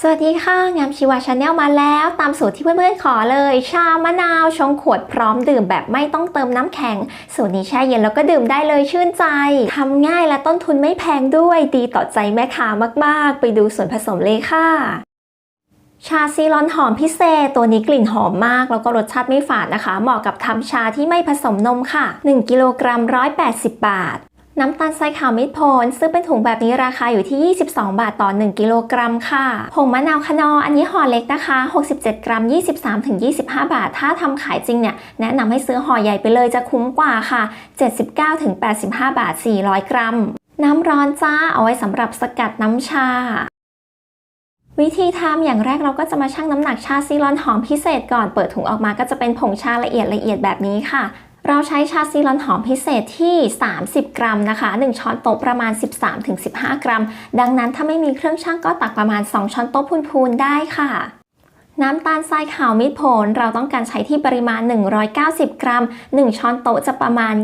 สวัสดีค่ะ งามชีวาชาแนลมาแล้ว ตามสูตรที่เพื่อนๆขอเลย ชามะนาวชงขวดพร้อมดื่มแบบไม่ต้องเติมน้ำแข็ง สูตรนี้แช่เย็นแล้วก็ดื่มได้เลยชื่นใจทำง่ายและต้นทุนไม่แพงด้วยดีต่อใจแม่ค้ามากๆ ไปดูส่วนผสมเลยค่ะชาซีรอนหอมพิเศษ ตัวนี้กลิ่นหอมมาก แล้วก็รสชาติไม่ฝาดนะคะ เหมาะกับทำชาที่ไม่ผสมนมค่ะ 1 กิโลกรัม180 บาท น้ำตาลทรายขาวมิตรผลซึ่งเป็นถุงแบบนี้ราคาอยู่ที่ 22 บาทต่อ 1 กิโลกรัมค่ะผงมะนาวคนอ อันนี้ห่อเล็กนะคะ 67 กรัม 23-25 บาท ถ้าทำขายจริงเนี่ย แนะนำให้ซื้อห่อใหญ่ไปเลยจะคุ้มกว่าค่ะ 79-85 บาท 400 กรัม น้ำร้อนจ้า เอาไว้สำหรับสกัดน้ำชาวิธีทำอย่างแรกเราก็จะมาชั่งน้ำหนักชาซีรอนหอมพิเศษก่อนเปิดถุงออกมาก็จะเป็นผงชาละเอียดละเอียดแบบนี้ค่ะ เราใช้ชาซีรอนหอมพิเศษที่ 30 กรัมนะคะ 1 ช้อนโต๊ะประมาณ 13-15 กรัม ดังนั้นถ้าไม่มีเครื่องชั่งก็ตักประมาณ 2 ช้อนโต๊ะพูนๆได้ค่ะน้ำตาลทรายขาวมิตรผล เราต้องการใช้ที่ปริมาณ 190 กรัม 1 ช้อนโต๊ะจะประมาณ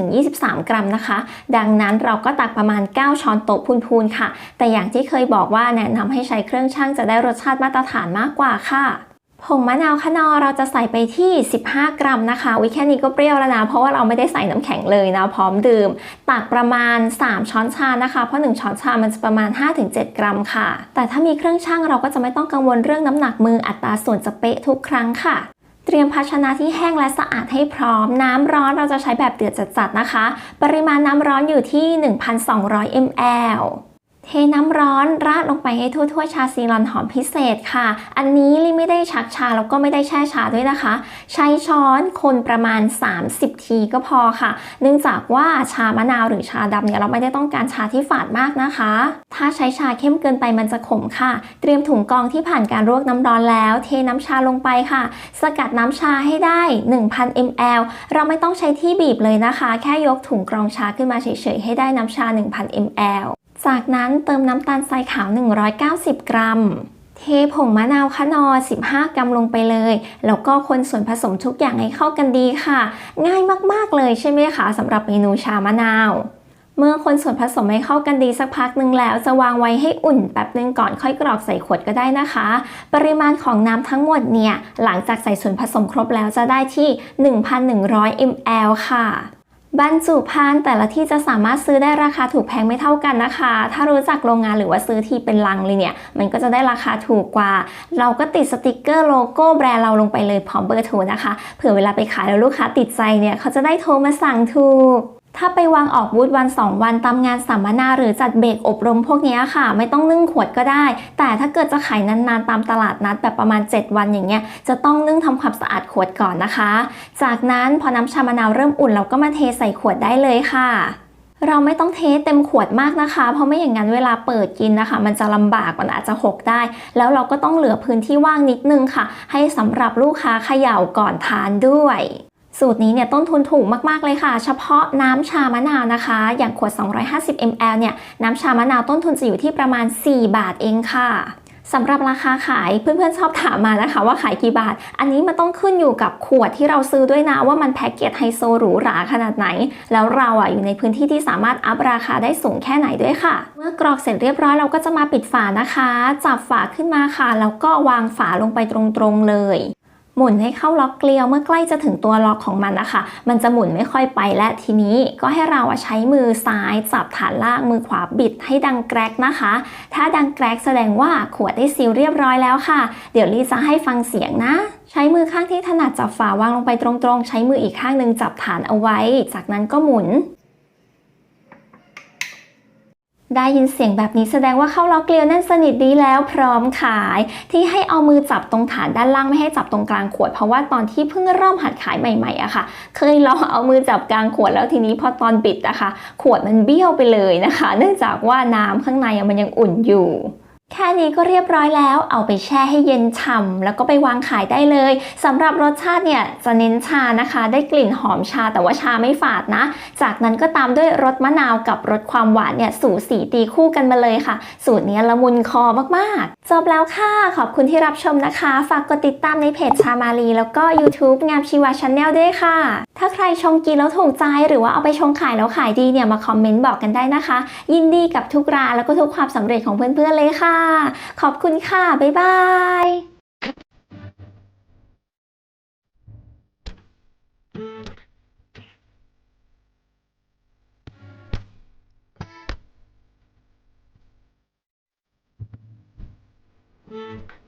20-23 กรัมนะคะ ดังนั้นเราก็ตักประมาณ 9 ช้อนโต๊ะพูนๆค่ะ แต่อย่างที่เคยบอกว่าแนะนำให้ใช้เครื่องชั่งจะได้รสชาติมาตรฐานมากกว่าค่ะ ผงมะนาวคนอเราจะใส่ไปที่ 15 กรัมนะคะ วิแค่นี้ก็เปรี้ยวแล้วนะ เพราะว่าเราไม่ได้ใส่น้ำแข็งเลยนะ พร้อมดื่ม ตักประมาณ 3 ช้อนชานะคะ เพราะ 1 ช้อนชา มันจะประมาณ 5-7 กรัมค่ะ แต่ถ้ามีเครื่องชั่งเราก็จะไม่ต้องกังวลเรื่องน้ำหนักมืออัตราส่วนจะเป๊ะทุกครั้งค่ะเตรียมภาชนะที่แห้งและสะอาดให้พร้อม น้ำร้อนเราจะใช้แบบเดือดจัดๆนะคะ ปริมาณน้ำร้อนอยู่ที่ 1,200 ml เทน้ำร้อนราดลงไปให้ทั่วๆชาซีรอนหอมพิเศษค่ะ อันนี้ลิไม่ได้ชักชาแล้วก็ไม่ได้แช่ชาด้วยนะคะ ใช้ช้อนคนประมาณ 30 ทีก็พอค่ะ เนื่องจากว่าชามะนาวหรือชาดำเนี่ยเราไม่ได้ต้องการชาที่ฝาดมากนะคะ ถ้าใช้ชาเข้มเกินไปมันจะขมค่ะ เตรียมถุงกรองที่ผ่านการลวกน้ำร้อนแล้ว เทน้ำชาลงไปค่ะ สกัดน้ำชาให้ได้ 1,000 ml เราไม่ต้องใช้ที่บีบเลยนะคะ แค่ยกถุงกรองชาขึ้นมาเฉยๆให้ได้น้ำชา 1,000 ml จากนั้นเติมน้ำตาลทรายขาว 190 กรัม เทผงมะนาวคะนอ 15 กรัมลงไปเลย แล้วก็คนส่วนผสมทุกอย่างให้เข้ากันดีค่ะ ง่ายมากๆเลยใช่ไหมคะสำหรับเมนูชามะนาว เมื่อคนส่วนผสมให้เข้ากันดีสักพักหนึ่งแล้ว จะวางไว้ให้อุ่นแป๊บนึงก่อนค่อยกรอกใส่ขวดก็ได้นะคะ ปริมาณของน้ำทั้งหมดเนี่ยหลังจากใส่ส่วนผสมครบแล้วจะได้ที่ 1,100 ml ค่ะ บรรจุภัณฑ์แต่ละที่จะสามารถซื้อได้ราคาถูกแพงไม่เท่ากันนะคะ ถ้ารู้จักโรงงานหรือว่าซื้อที่เป็นลังเลยเนี่ย มันก็จะได้ราคาถูกกว่า เราก็ติดสติกเกอร์โลโก้แบรนด์เราลงไปเลยพร้อมเบอร์โทรนะคะ เผื่อเวลาไปขายแล้วลูกค้าติดใจเนี่ยเขาจะได้โทรมาสั่งถูก ถ้าไปวางออกบูธวัน 2 วันตามงานสัมมนาหรือจัดเบรกอบรมพวกนี้ค่ะ ไม่ต้องนึ่งขวดก็ได้ แต่ถ้าเกิดจะขายนานๆตามตลาดนัดแบบประมาณ 7 วันอย่างเงี้ยจะต้องนึ่งทำความสะอาดขวดก่อนนะคะ จากนั้นพอน้ำชามะนาวเริ่มอุ่นเราก็มาเทใส่ขวดได้เลยค่ะเราไม่ต้องเทเต็มขวดมากนะคะ เพราะไม่อย่างนั้นเวลาเปิดกินนะคะ มันจะลำบากมันอาจจะหกได้ แล้วเราก็ต้องเหลือพื้นที่ว่างนิดนึงค่ะ ให้สำหรับลูกค้าเขย่าก่อนทานด้วย สูตรนี้เนี่ยต้นทุนถูกมาก ๆ เลยค่ะ เฉพาะน้ำชามะนาวนะคะ อย่างขวด 250 ml เนี่ยน้ำชามะนาวต้นทุนจะอยู่ที่ประมาณ 4 บาทเองค่ะสำหรับราคาขายเพื่อนๆชอบถามมานะคะ ว่าขายกี่บาท อันนี้มันต้องขึ้นอยู่กับขวดที่เราซื้อด้วยนะว่ามันแพ็กเกจไฮโซหรูหราขนาดไหน แล้วเราอะอยู่ในพื้นที่ที่สามารถอัพราคาได้สูงแค่ไหนด้วยค่ะ เมื่อกรอกเสร็จเรียบร้อยเราก็จะมาปิดฝานะคะ จับฝาขึ้นมาค่ะแล้วก็วางฝาลงไปตรงๆเลย หมุนให้เข้าล็อกเกลียวเมื่อใกล้จะถึงตัวล็อกของมันนะคะ มันจะหมุนไม่ค่อยไปและทีนี้ก็ให้เราใช้มือซ้ายจับฐานล่างมือขวาบิดให้ดังแกรกนะคะ ถ้าดังแกรกแสดงว่าขวดได้ซีลเรียบร้อยแล้วค่ะ เดี๋ยวลีจะให้ฟังเสียงนะ ใช้มือข้างที่ถนัดจับฝาวางลงไปตรงๆ ใช้มืออีกข้างหนึ่งจับฐานเอาไว้ จากนั้นก็หมุน ได้ยินเสียงแบบนี้แสดงว่าเข้าล็อกเกลียวแน่นสนิทดีแล้วพร้อมขาย ที่ให้เอามือจับตรงฐานด้านล่างไม่ให้จับตรงกลางขวดเพราะว่าตอนที่เพิ่งเริ่มหัดขายใหม่ๆอะค่ะ เคยลองเอามือจับกลางขวดแล้วทีนี้พอตอนปิดอะค่ะขวดมันเบี้ยวไปเลยนะคะ เนื่องจากว่าน้ำข้างในมันยังอุ่นอยู่ แค่นี้ก็เรียบร้อยแล้ว เอาไปแช่ให้เย็นฉ่ำแล้วก็ไปวางขายได้เลยสำหรับรสชาติเนี่ยจะเน้นชานะคะ ได้กลิ่นหอมชาแต่ว่าชาไม่ฝาดนะ จากนั้นก็ตามด้วยรสมะนาวกับรสความหวานเนี่ยสูสีตีคู่กันมาเลยค่ะ สูตรนี้ละมุนคอมากๆ จบแล้วค่ะ ขอบคุณที่รับชมนะคะ ฝากกดติดตามในเพจชามารีแล้วก็ YouTube งามชีวาชาแนลด้วยค่ะ ถ้าใครชงกินแล้วถูกใจหรือว่าเอาไปชงขายแล้วขายดีเนี่ยมาคอมเมนต์บอกกันได้นะคะ ยินดีกับทุกร้านแล้วก็ทุกความสำเร็จของเพื่อนๆเลยค่ะขอบคุณค่ะ บ๊ายบาย Thank